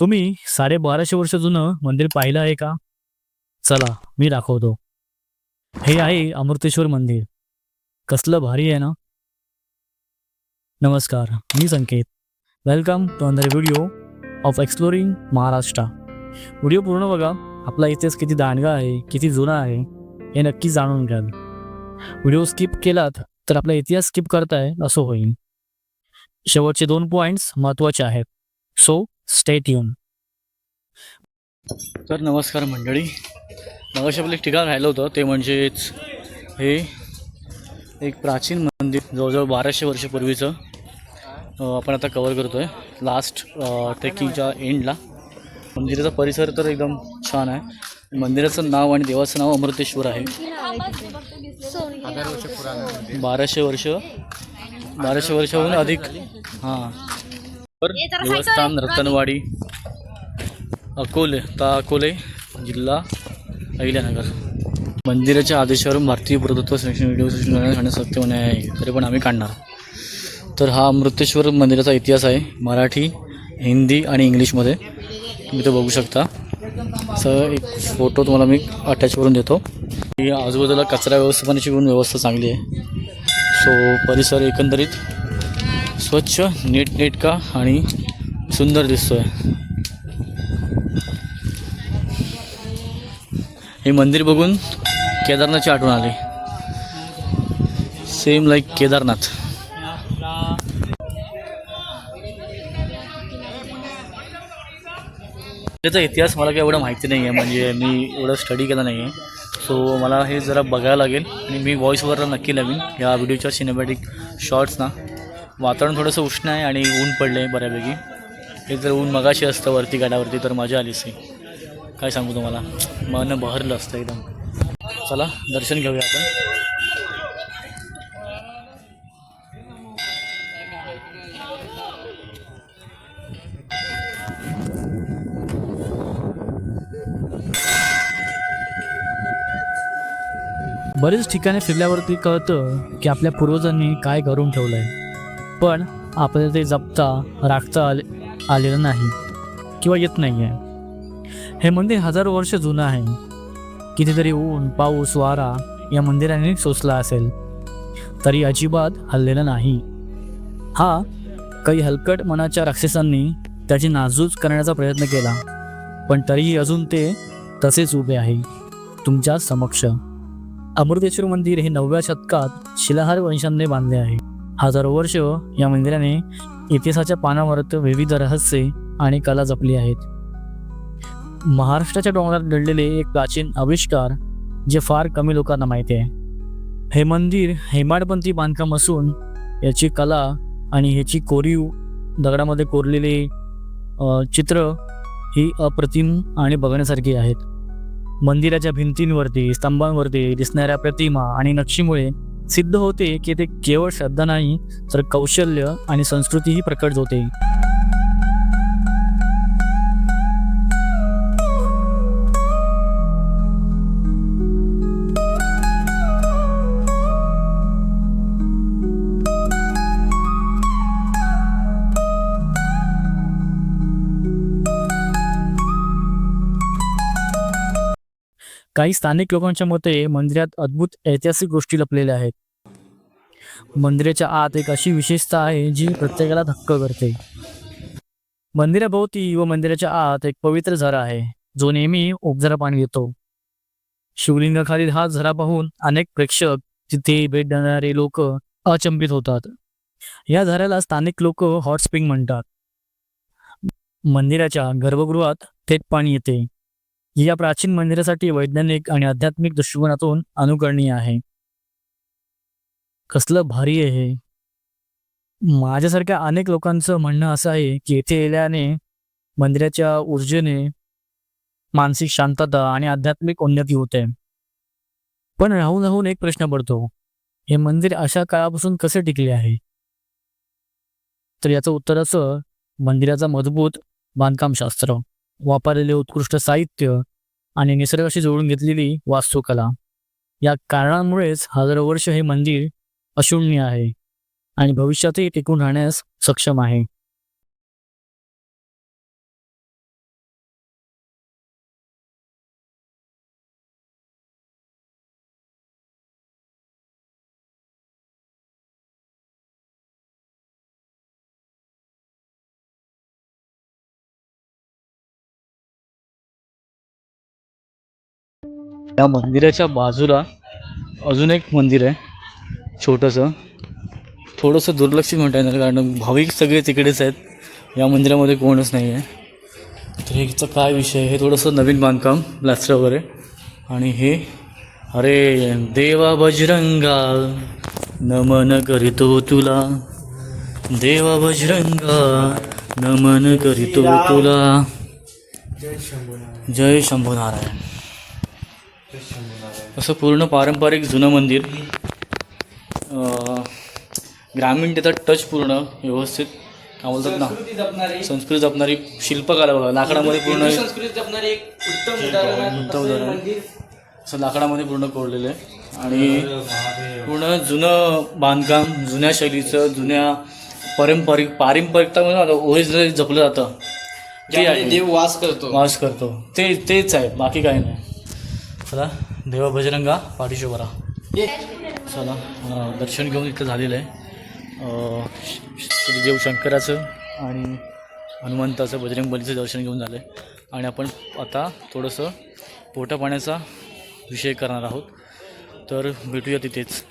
तुम्ही साडे बाराशे वर्ष जुनं मंदिर पाहिलं आहे का? चला मी दाखवतो. हे आहे अमृतेश्वर मंदिर. कसलं भारी आहे ना? नमस्कार मी Sanket. Welcome to another video of exploring Maharashtra video पूर्ण बघा. आपला इतिहास किती दांडगा आहे किती जुना आहे हे नक्की जाणून घ्याल. व्हिडिओ स्किप केलात तर आपला इतिहास स्किप करताय असं होईल. शेवटचे दोन पॉईंट्स महत्त्वाचे आहेत. सो स्टेट येऊन तर नमस्कार मंडळी. मगाशी आपलं एक ठिकाण राहिलं होतं ते म्हणजेच हे एक प्राचीन मंदिर जवळजवळ बाराशे वर्षपूर्वीचं आपण आता कवर करतो आहे लास्ट ट्रेकिंगच्या एंडला मंदिराचा परिसर तर एकदम छान आहे. मंदिराचं नाव आणि देवाचं नाव अमृतेश्वर आहे. बाराशे वर्ष बाराशे वर्षाहून अधिक हां तर देवस्थान रतनवाडी अकोले ता अकोले जिल्हा अहिल्यानगर. मंदिराच्या आदेशावरून भारतीय पुरातत्व संरक्षण व्हिडिओ करण्यास सत्य होणे आहे. तरी पण आम्ही काढणार. तर हा अमृतेश्वर मंदिराचा इतिहास आहे. मराठी हिंदी आणि इंग्लिशमध्ये. तुम्ही तो बघू शकता. असं एक फोटो तुम्हाला मी अटॅच करून देतो. आजूबाजूला कचरा व्यवस्थापनाची पण व्यवस्था चांगली आहे. सो परिसर एकंदरीत स्वच्छ नीटनेटका आणि सुंदर दिसतोय. हे मंदिर बघून केदारनाथची आठवण आली. Same like Kedarnath. त्याचा इतिहास मला काही एवढं माहिती नाही आहे म्हणजे मी एवढं स्टडी केला नाही आहे सो मला हे जरा बघायला लागेल आणि मी व्हॉईसवर नक्की लावीन या व्हिडिओच्या सिनेमॅटिक शॉर्ट्सना वातावरण थोडंसं उष्ण आहे आणि ऊन पडलं आहे बऱ्यापैकी. हे जर ऊन मगाशी असतं वरती गाड्यावरती तर मजा आलीच आहे काय सांगू तुम्हाला? मन बहरलं असतं एकदम. चला दर्शन घेऊया आपण. बरेच ठिकाणी फिरल्यावरती कळतं की आपल्या पूर्वजांनी काय करून ठेवलं आहे पण आपल्याला ते जपता राखता आले आलेलं नाही किंवा येत नाही आहे हे मंदिर हजारो वर्ष जुनं आहे. कितीतरी ऊन पाऊस वारा या मंदिराने सोसला असेल. तरी अजिबात हललेलं नाही. हा काही हलकट मनाच्या राक्षसांनी त्याची नाजूज करण्याचा प्रयत्न केला. पण तरीही अजून ते तसेच उभे आहे तुमच्या समक्ष. अमृतेश्वर मंदिर हे नवव्या शतकात शिलाहार वंशांनी बांधले आहे. हजारो वर्ष या मंदिराने इतिहासाच्या पानावर विविध रहस्ये आणि कला जपली आहेत. महाराष्ट्राच्या डोंगरात घडलेले एक प्राचीन आविष्कार जे फार कमी लोकांना माहिती आहे. हे मंदिर हेमाडपंथी बांधकाम असून याची कला आणि ह्याची कोरीव दगडामध्ये कोरलेली चित्र ही अप्रतिम आणि बघण्यासारखी आहेत. मंदिराच्या भिंतींवरती स्तंभांवरती दिसणाऱ्या प्रतिमा आणि नक्षीमुळे सिद्ध होते की ते केवळ श्रद्धा नाही तर कौशल्य आणि संस्कृतीही प्रकट होते. काही स्थानिक लोकांच्या मते मंदिरात अद्भुत ऐतिहासिक गोष्टी लपलेल्या आहेत. मंदिराच्या आत एक अशी विशेषता आहे जी प्रत्येकाला धक्क करते. मंदिराभोवती व मंदिराच्या आत एक पवित्र झरा आहे. जो नेहमी उपझरा पाणी देतो. शिवलिंगाखालील हा झरा पाहून अनेक प्रेक्षक तिथे भेट देणारे लोक अचंबित होतात. या झऱ्याला स्थानिक लोक हॉट स्प्रिंग म्हणतात. मंदिराच्या गर्भगृहात थेट पाणी येते. या प्राचीन मंदिरासाठी वैज्ञानिक आणि आध्यात्मिक दृष्टिकोनातून अनुकरणीय आहे. कसलं भारी आहे माझ्यासारख्या अनेक लोकांचं म्हणणं असं आहे की येथे येल्याने मंदिराच्या ऊर्जेने मानसिक शांतता आणि आध्यात्मिक उन्नती होते. पण राहून राहून एक प्रश्न पडतो हे मंदिर अशा काळापासून कसे टिकले आहे? तर याचं उत्तर असं मंदिराचा मजबूत बांधकामशास्त्र. वापरलेले उत्कृष्ट साहित्य आणि निसर्गाशी जोडून घेतलेली वास्तुकला. या कारणांमुळेच हजारो वर्ष हे मंदिर अशून्य आहे आणि भविष्यातही टिकून राहण्यास सक्षम आहे. या मंदिराच्या बाजूला अजून एक मंदिर आहे छोटंसं. थोडंसं दुर्लक्षित म्हणता येणार कारण भाविक सगळे तिकडेच आहेत. या मंदिरामध्ये कोणच नाही आहे. तर ह्याचं काय विषय हे थोडंसं नवीन बांधकाम प्लास्टर वगैरे. आणि हे अरे देवा बजरंगा नमन करीतो तुला. देवा बजरंगा नमन करीतो तुला. जय शंभू नारायण असं पूर्ण पारंपरिक जुनं मंदिर. अं, ग्रामीण त्याचा टच पूर्ण व्यवस्थित. काय बोलतात ना संस्कृती जपणारे. शिल्पकला बघा लाकडामध्ये पूर्ण संस्कृती जपणारे एक उत्तम उदाहरण उत्तम असं उदाहरण. मंदिर. असं लाकडामध्ये पूर्ण कोरलेलं आहे. आणि पूर्ण जुनं बांधकाम जुन्या शैलीचं जुन्या पारंपरिक पारंपरिकता म्हणून ओरिजिनल जपलं जातं. ते ज्यामध्ये आहे. देव वास करतो. वास करतो. ते तेच आहे. बाकी काही नाही. चला देवा बजरंगा पाठीशी बरा चला दर्शन घेऊन इथं झालेलं आहे. अं, श्री देव शंकराचं आणि हनुमंताचं बजरंग बलीचं दर्शन घेऊन झालं आहे आणि आपण आता थोडंसं पोटा पाण्याचा विषय करणार आहोत. तर भेटूया तिथेच.